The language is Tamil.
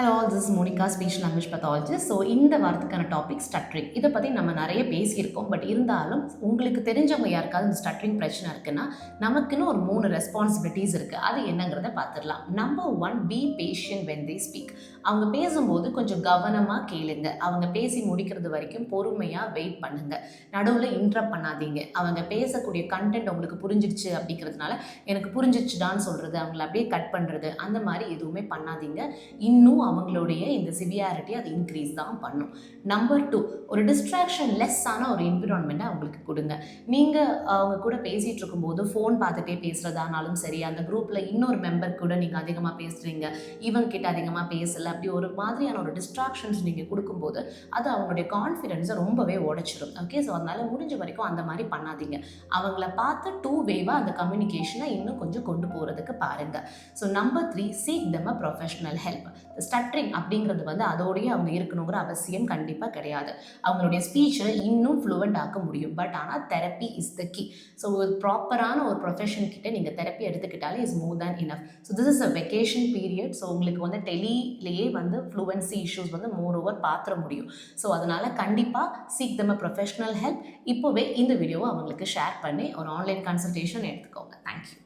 Hello all this Monica speech language pathologist so இந்த வாரத்துக்கான டாபிக் ஸ்டட்ரிங் இதை பற்றி நம்ம நிறைய பேசியிருக்கோம். பட் இருந்தாலும் உங்களுக்கு தெரிஞ்சவங்க யாருக்காவது இந்த ஸ்டட்ரிங் பிரச்சனை இருக்குன்னா நமக்குன்னு ஒரு மூணு ரெஸ்பான்சிபிலிட்டிஸ் இருக்குது அது என்னங்கிறத பார்த்துடலாம். Number one be patient when they speak அவங்க பேசும்போது கொஞ்சம் கவனமாக கேளுங்க. அவங்க பேசி முடிக்கிறது வரைக்கும் பொறுமையாக வெயிட் பண்ணுங்க. நடுவில் இன்ட்ரப் பண்ணாதீங்க. அவங்க பேசக்கூடிய கண்டென்ட் உங்களுக்கு புரிஞ்சிடுச்சு அப்படிங்கிறதுனால எனக்கு புரிஞ்சிடுச்சுடான்னு சொல்கிறது அவங்கள அப்படியே கட் பண்ணுறது அந்த மாதிரி எதுவுமே பண்ணாதீங்க. இன்னும் அவங்களுடைய இந்த சிவியாரிட்டி அது இன்க்ரீஸ் தான் பண்ணும். நம்பர் டூ ஒரு டிஸ்ட்ராக்ஷன் லெஸ்ஸான ஒரு என்விரான்மெண்ட்டை அவங்களுக்கு கொடுங்க. நீங்கள் அவங்க கூட பேசிகிட்டு இருக்கும்போது ஃபோன் பார்த்துட்டே பேசுகிறதானாலும் சரி அந்த குரூப்பில் இன்னொரு மெம்பர் கூட நீங்கள் அதிகமாக பேசுகிறீங்க இவங்க கிட்ட அதிகமாக பேசலை அப்படி ஒரு மாதிரியான ஒரு டிஸ்ட்ராக்ஷன்ஸ் நீங்கள் கொடுக்கும்போது அது அவங்களுடைய கான்ஃபிடென்ஸை ரொம்பவே உடைச்சிரும். ஓகே ஸோ அதனால் முடிஞ்ச வரைக்கும் அந்த மாதிரி பண்ணாதீங்க. அவங்கள பார்த்து டூ வேவாக அந்த கம்யூனிகேஷனை இன்னும் கொஞ்சம் கொண்டு போகிறதுக்கு பாருங்கள் so number three seek them a professional help stuttering அப்படிங்கிறது வந்து அதோடய அவங்க இருக்கணுங்கிற அவசியம் கண்டிப்பாக கிடையாது. அவங்களுடைய ஸ்பீச்சை இன்னும் ஃப்ளூவெண்ட் ஆக்க முடியும். பட் ஆனால் therapy is the Ki so ஒரு ப்ராப்பரான ஒரு ப்ரொஃபஷன் கிட்டே நீங்கள் தெரப்பி எடுத்துக்கிட்டாலே is more than enough so this is a vacation period so உங்களுக்கு வந்து டெலிலேயே வந்து ஃப்ளூவன்சி இஷ்யூஸ் வந்து மோர் ஓவர் பார்த்துட முடியும். ஸோ அதனால் கண்டிப்பாக seek them a professional help இப்போவே இந்த வீடியோவை அவங்களுக்கு ஷேர் பண்ணி ஒரு ஆன்லைன் கன்சல்டேஷன் எடுத்துக்கோங்க. தேங்க்யூ